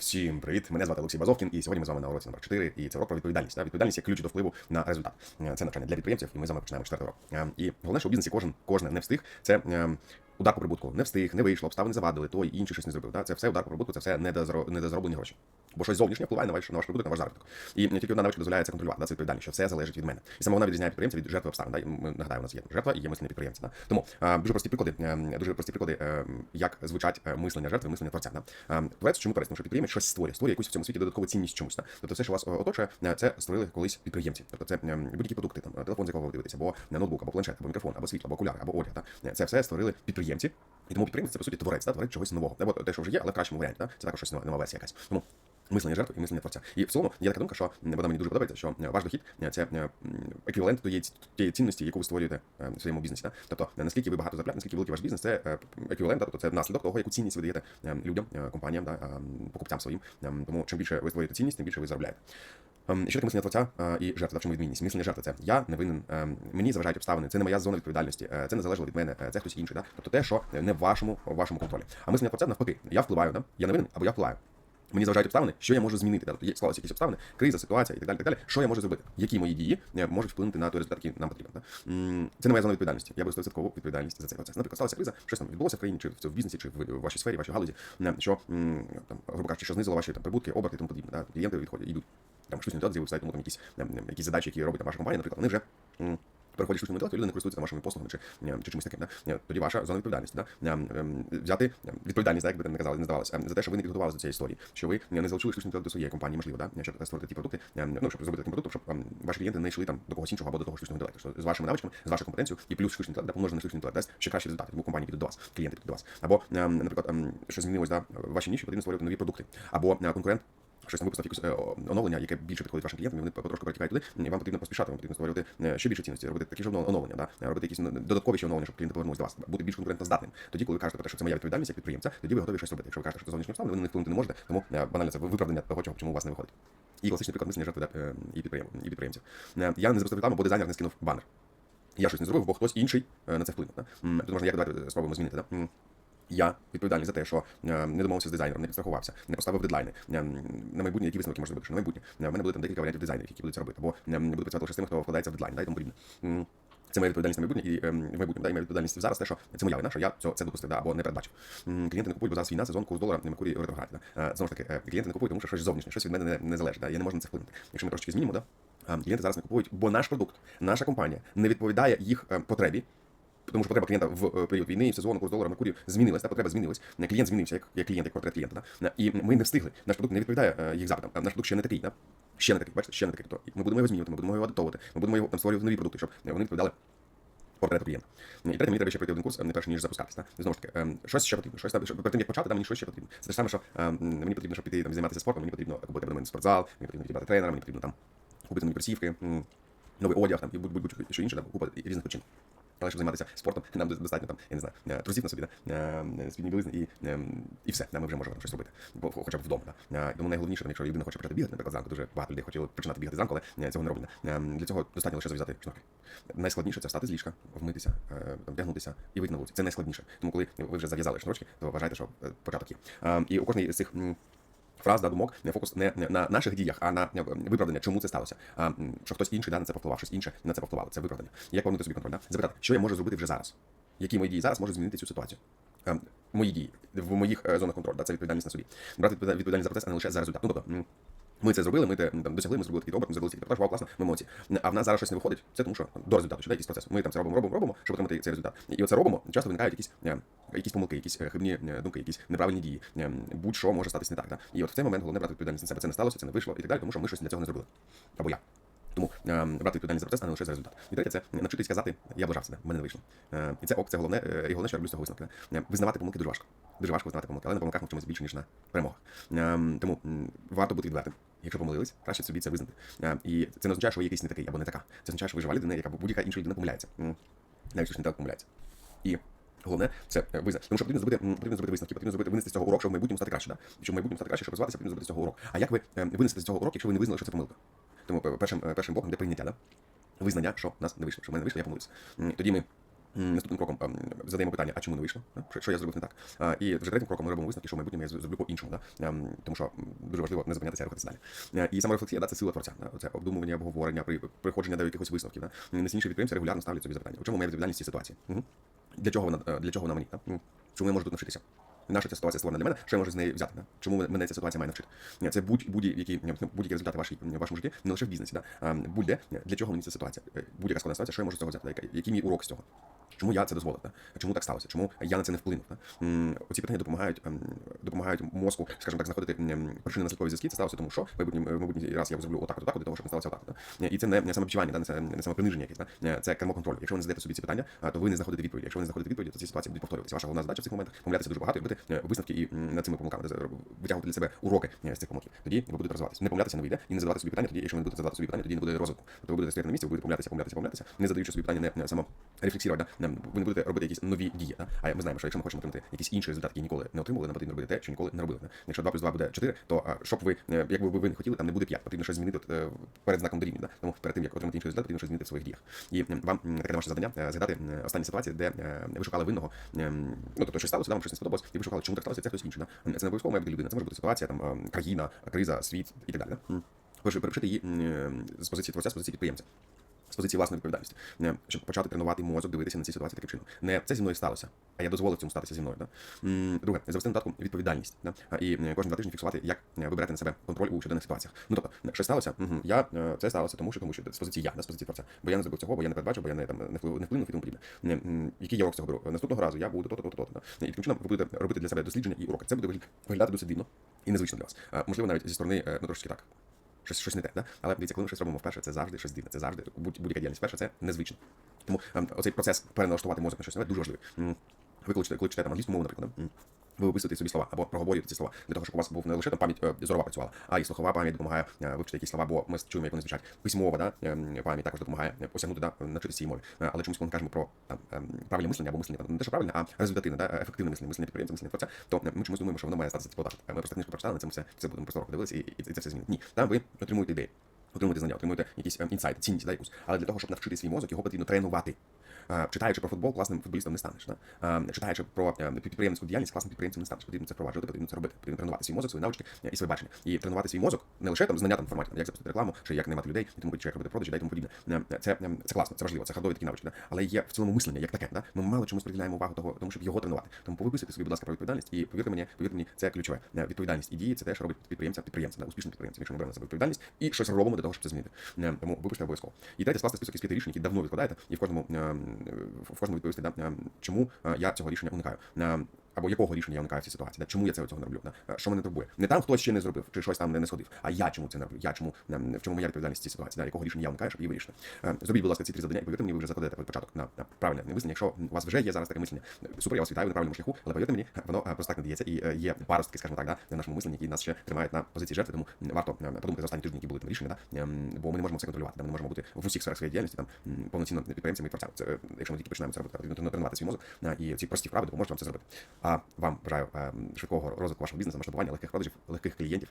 Всім привіт! Мене звати Олексій Базовкін, і сьогодні ми з вами на уроці номер 4, і це урок про відповідальність. Та Відповідальність як ключ до впливу на результат. Е, Це навчання для підприємців, і ми з вами починаємо четвертий урок. Е, І головне, що у бізнесі кожен, кожен не встиг. Це е, удар по прибутку. Не встиг, не вийшло, обставини завадили, той інший щось не зробив. Да? Це все удар по прибутку, це все недозро- недозроблені гроші. Бо щось зовнішнє впливає на ваш на ваш прибуток, на ваш заробіток. І тільки одна навичка дозволяє це контролювати, да? це відповідальність, що все залежить від мене. І саме вона відрізняє підприємця від жертви обставин. Да? Ми нагадаю, у нас є жертва і є мислення підприємця. Да? Тому е, дуже прості приклади, е, дуже прості приклади, е, як звучать е, мислення жертви, мислення творця. Да? Е, Творець чому торець? Тому що підприємець щось створює, створює якусь в цьому світі додаткову цінність чомусь. Да? Тобто все, що вас оточує, це створили колись підприємці. Тобто це е, будь-які продукти, там телефон, з якого ви дивитеся, або ноутбук, або планшет, або мікрофон, або світло, або окуляри, або одяг. Да? Це все створили підприємці. І тому підприємець це по суті творець, да? творець чогось нового. Або те, що вже є, але в кращому варіанті. Да? Це також щось нова, нова версія якась. Тому Мислення жертви і мислення творця. І в цілому є така думка, що вона мені дуже подобається, що е, ваш дохід е, це е, еквівалент тієї, тієї цінності, яку ви створюєте в своєму бізнесі. Да? Тобто наскільки ви багато заробляєте, наскільки великий ваш бізнес, це еквівалент, да? тобто це наслідок того, яку цінність ви даєте е, людям, компаніям, да? е, покупцям своїм. Е, Тому чим більше ви створюєте цінність, тим більше ви заробляєте. Ем, що таке мислення творця е, і жертва, в чому відмінність? Мислення жертва це я не винен, е, мені заважають обставини, це не моя зона відповідальності, е, це не залежало від мене, е, це хтось інший. Да? Тобто те, що не в вашому, в вашому контролі. А мислення творця навпаки, я впливаю, да? я не винен або я впливаю. Мені заважають обставини, що я можу змінити. Тобто є склалися якісь обставини, криза, ситуація і так далі. Так далі. Що я можу зробити? Які мої дії е, можуть вплинути на той результат, який нам потрібен? Да? Це не моя зона відповідальності. Я беру 100% відповідальність за цей процес. Наприклад, сталася криза, щось там відбулося в країні, чи в бізнесі, чи в вашій сфері, вашій галузі, е, що там, грубо кажучи, що знизило ваші там прибутки, оберти і тому подібне. Да? Клієнти відходять, йдуть. Там штучний інтелект з'явився, тому там якісь, е, якісь задачі, які робить там ваша компанія, наприклад, вони вже. М, Переходять штучному інтелекту, люди не користуються там вашими послугами чи, е, чи чимось таким. Да? Е, Тоді ваша зона відповідальності. Да? Е, ем, Взяти е, відповідальність, так, як би там не казали, не здавалося, е, за те, що ви не підготувалися до цієї історії, що ви не залучили штучний інтелект до своєї компанії, можливо, да? щоб створити ті продукти, е, ну, щоб зробити таким продуктом, щоб ем, ваші клієнти не йшли там до когось іншого або до того штучного інтелекту. З вашими навичками, з вашою компетенцією і плюс штучний інтелект, да, помножений штучний інтелект, дасть ще кращі результати, тому компанії підуть до вас, клієнти підуть до вас. Або, ем, наприклад, ем, що змінилось, да, в вашій ніші, потрібно створювати нові продукти. Або е, конкурент щось там випустив якусь е, оновлення, яке більше підходить вашим клієнтам, і вони потрошку перетікають туди, і вам потрібно поспішати, вам потрібно створювати е, ще більше цінності, робити такі ж оновлення, да? робити якісь ну, додаткові ще оновлення, щоб клієнти повернулися до вас, бути більш конкурентоздатним. Тоді, коли ви кажете про те, що це моя відповідальність як підприємця, тоді ви готові щось робити. Якщо ви кажете, що це зовнішні обставини, ви них вплинути не можете, тому е, банально це виправдання того, чому у вас не виходить. І класичний приклад мислення жертви да, е, і підприєм- і підприємців. Е, Я не запустив рекламу, бо дизайнер не скинув банер. Я щось не зробив, бо хтось інший е, на це вплинув. Да? Тут можна як давайте спробуємо змінити. Да? Я відповідальний за те, що е, не домовився з дизайнером, не підстрахувався, не поставив дедлайни. Е, На майбутнє, які висновки можна робити, на майбутнє. Е, В мене буде там декілька варіантів дизайнерів, які будуть це робити, або буду працювати лише з тими, хто вкладається в дедлайн, да, і тому подібне. Це моя відповідальність на майбутнє і ем, в майбутньому, да, і моя відповідальність зараз те, що це моя вина, що я це допустив, да, або не передбачив. Клієнти не купують, бо зараз війна, сезон, курс долара, Меркурій ретрограді. Да. Знову ж таки, клієнти не купують, тому що щось зовнішнє, щось від мене не, не залежить, да, я не можу на це вплинути. Якщо ми трошки змінимо, да, е, клієнти зараз не купують, бо наш продукт, наша компанія не відповідає їх потребі, тому що потреба клієнта в е, період війни, і в сезону, курс долара, Меркурію змінилась, та потреба змінилась. Е, Клієнт змінився як, як клієнт, як портрет клієнта. Да? Е, І ми не встигли. Наш продукт не відповідає їх запитам. Наш продукт ще не такий. Да? Ще не такий, бачите, ще не такий. Тобто ми будемо його змінювати, ми будемо його адаптовувати, ми будемо його там створювати нові продукти, щоб вони відповідали портрету клієнта. І третє, мені треба ще пройти один курс, не перш ніж запускатися. Да? Знову ж таки, ем, щось ще потрібно. Щось щоб- перед тим, як почати, там мені щось ще потрібно. Це те ж саме, що ем, мені потрібно, щоб піти там займатися спортом, мені потрібно купити абонемент в спортзал, мені потрібно підібрати тренера, мені потрібно там купити нові кросівки, м, новий одяг там і будь- будь-будь що інше, там, купа різних причин. Але щоб займатися спортом, нам достатньо там, я не знаю, е, трусів на собі, да? е, спідні білизни і, е, і все. Да, ми вже можемо там щось робити. Хоча б вдома. Да? Тому найголовніше, якщо людина хоче почати бігати, наприклад, зранку, дуже багато людей хотіли починати бігати зранку, але цього не роблять. Е, Для цього достатньо лише зав'язати шнурки. Найскладніше це встати з ліжка, вмитися, вдягнутися і вийти на вулицю. Це найскладніше. Тому коли ви вже зав'язали шнурочки, то вважайте, що початок є. Е, І у кожній з цих фраз, да, думок, не фокус не, не на наших діях, а на е, виправдання, чому це сталося. А, що хтось інший да, на це повпливав, щось інше на це повпливало. Це виправдання. Як повернути собі контроль? Да? Запитати, що я можу зробити вже зараз? Які мої дії зараз можуть змінити цю ситуацію? А, Мої дії в моїх е, зонах контролю, да, це відповідальність на собі. Брати відповідальність за процес, а не лише за результат. Ну, тобто, ми це зробили, ми те там досягли, ми зробили такий оберт, ми зробили такий вау, класно, ми молодці. А в нас зараз щось не виходить. Це тому, що до результату, да, якийсь процес. Ми там це робимо, робимо, робимо, щоб отримати цей результат. І оце робимо. Часто виникають якісь, е, якісь помилки, якісь е, хибні е, думки, якісь неправильні дії. Е, Будь-що може статись не так. Да? І от в цей момент головне брати відповідальність на себе. Це не сталося, це не вийшло і так далі, тому що ми щось для цього не зробили. Або я. Тому е, брати відповідальність за процес, а не лише за результат. І третє, це навчитись казати, я облажався, в мене не вийшло. Е, і це ок, це головне, е, і головне, що я роблю з цього висновки. Да. Е, Визнавати помилки дуже важко. Дуже важко визнавати помилки, але на помилках ми вчимось більше, ніж на перемогах. Е, тому варто бути відвертим. Якщо помилились, краще собі це визнати. І це не означає, що ви якийсь не такий або не така. Це означає, що ви жива людина, яка будь-яка інша людина помиляється. Навіть не так помиляється. І Головне це е, визнати. Тому що потрібно зробити, потрібно зробити висновки, потрібно зробити винести з цього урок, щоб в майбутньому стати краще. Да? Щоб в майбутньому стати краще, щоб розвиватися, потрібно зробити з цього урок. А як ви е, винесете з цього урок, якщо ви не визнали, що це помилка? Тому е, першим, першим боком йде прийняття, да? визнання, що нас не вийшло, що в мене не вийшло, я помилився. Тоді ми Наступним кроком задаємо питання, а чому не вийшло? Що, що я зробив не так? І вже третім кроком ми робимо висновки, що в майбутньому я зроблю по-іншому. Да? Ем, Тому що дуже важливо не зупинятися, а рухатися далі. Е, І саморефлексія да, це сила творця. Да? Це обдумування, обговорення, приходження до якихось висновків. Да? Найсильніші підприємці регулярно ставлять собі запитання. У чому моя відповідальність цій ситуації? Угу. Для чого вона е, для чого вона мені? Да? Ну, Чому я можу тут навчитися? Наша ця ситуація створена для мене, що я можу з неї взяти? Да? Чому мене ця ситуація має навчити? Це будь- будь-які будь-які результати вашій, в вашому житті, не лише в бізнесі. Да? Будь-де, для чого мені ця ситуація? Е, Будь-яка складна ситуація, що я можу з цього взяти? Да? Який- мій урок з цього? Чому я це дозволив? Да? Чому так сталося? Чому я на це не вплинув? Да? Оці питання допомагають, ем, допомагають мозку, скажімо так, знаходити причини наслідкові зв'язки. Це сталося тому, що майбутнім, майбутній раз я зроблю отак, отак, для того, щоб не сталося отак. Да? І це не, самобічування, да? не, це, не самоприниження якесь, да? Е, це кермо-контроль. Якщо ви не задаєте собі ці питання, то ви не знаходите відповіді. Якщо ви не знаходите відповіді, то ці ситуації будуть повторюватися. Ваша головна задача в цих моментах помилятися дуже багато і робити е, висновки і над цими помилками, витягувати для себе уроки е, з цих помилків. Тоді ви будете розвиватися. Не помилятися не вийде і не задавати собі питання. Тоді, якщо ви не будете задавати собі питання, тоді не буде розвитку. Тобто ви будете стояти на місці, ви будете помилятися, помилятися, помилятися, не задаючи собі питання, не, само рефлексувати, да? ви не будете робити якісь нові дії. Да? А ми знаємо, що якщо ми хочемо отримати якісь інші результати, які ніколи не отримували, нам потрібно робити те, що ніколи не робили. Да? Якщо 2 плюс 2 буде 4, то щоб ви, е, як би ви не хотіли, там не буде 5. Потрібно щось змінити е, перед знаком дорівнює. Да? Тому перед тим, як отримати інший результат, потрібно щось змінити в своїх діях. І вам таке домашнє завдання е, згадати останні ситуації, де е, ви шукали винного. е, Ну, тобто щось сталося, да, вам щось не сподобалось, і ви шукали, чому так сталося, це хтось інший. Да? Це не обов'язково має бути людина, це може бути ситуація, там, е, країна, криза, світ і так далі. Да? Перепишити її е, з позиції творця, з позиції підприємця. З позиції власної відповідальності, Е, щоб почати тренувати мозок, дивитися на ці ситуації таким чином. Не це зі мною сталося, а я дозволив цьому статися зі мною. Да? Друге, завести нотатку відповідальність. Да? І е, кожні два тижні фіксувати, як е, ви берете на себе контроль у щоденних ситуаціях. Ну тобто, що сталося? Мгм, Я це сталося, тому що тому що з позиції я, да, з позиції творця. Бо я не зробив цього, бо я не передбачив, бо я не там не вплив не вплинув і тому подібне. Який я урок з цього беру? Наступного разу я буду то-то, то-то, то-то. да. І таким чином ви будете робити для себе дослідження і уроки. Це буде виглядати досить дивно і незвично для вас. Можливо, навіть зі сторони ну трошки так. Щось, щось не те, да? але дивіться, коли ми щось робимо вперше, це завжди щось дивне, це завжди будь, будь-яка діяльність вперше, це незвично. Тому ем, оцей процес переналаштувати мозок на щось нове дуже важливий. Ви коли читаєте, коли читаєте англійську мову, наприклад, ви виписуєте собі слова або проговорюєте ці слова для того, щоб у вас був не лише там пам'ять е, зорова працювала, а і слухова пам'ять допомагає е, вивчити якісь слова, бо ми чуємо, як вони звучать. Письмова да, ем, пам'ять також допомагає е, осягнути да, навчитися цій мові. Е, Але чомусь, коли ми кажемо про там правильне мислення або мислення, не те, що правильне, а результативне, да, ефективне мислення, мислення підприємця, мислення творця, то е, ми чомусь думаємо, що воно має статися так. Ми просто книжку прочитали, на цьому все, все будемо просто і, і, і це все змінить. Ні, там ви отримуєте ідеї. Отримуєте знання, отримуєте якісь ем, інсайти, цінність да, якусь. Але для того, щоб навчити свій мозок, його потрібно тренувати. Читаючи про футбол, класним футболістом не станеш. Читаючи про е, підприємницьку діяльність, класним підприємцем не станеш. Потрібно це впроваджувати, потрібно це робити. Потрібно тренувати свій мозок, свої навички е, і своє бачення. І тренувати свій мозок не лише там знання там форматі, як запустити рекламу, чи як наймати людей, і тому як робити продажі, да, і тому подібне. Е, Це, е, це класно, це важливо, це хардові такі навички. Да? Але є в цілому мислення як таке. Да? Ми мало чомусь приділяємо увагу того, тому щоб його тренувати. Тому повиписуйте собі, будь ласка, про відповідальність і повірте мені, повірте мені, це ключове. Відповідальність і дії це те, що робить підприємця підприємцем, да? успішним підприємцем, якщо ми беремо на себе відповідальність і щось робимо для того, щоб це змінити. Тому випиште обов'язково. І третє, скласти список із п'яти рішень, які давно відкладаєте, і в кожному е, в кожному відповісти, е, чому е, я цього рішення уникаю. Або якого рішення я уникаю в цій ситуації, чому я цього цього не роблю? Е, що мене турбує. Не там хтось ще не зробив, чи щось там не, сходив, а я чому це не роблю, я чому е, в чому моя відповідальність в цій ситуації, якого рішення я уникаю, щоб її вирішити. Е, Зробіть, будь ласка, ці три завдання, і повірте мені, ви вже закладете початок на, на правильне мислення. Якщо у вас вже є зараз таке мислення, е, супер, я вас вітаю ви на правильному шляху, але повірте мені, воно просто так не діється, і є паростки, скажімо так, да, в нашому мисленні, які нас ще тримають на позиції жертви, тому варто подумати за останні тижні, які були там рішення, да? ем, бо ми не можемо все контролювати, да? ми не можемо бути в усіх сферах своєї діяльності там повноцінно підприємцями і творцями. Це, якщо ми тільки починаємо це робити, потрібно тренувати свій мозок, і ці прості вправи допоможуть вам це зробити. А вам бажаю е, швидкого розвитку вашого бізнесу, масштабування, легких продажів, легких клієнтів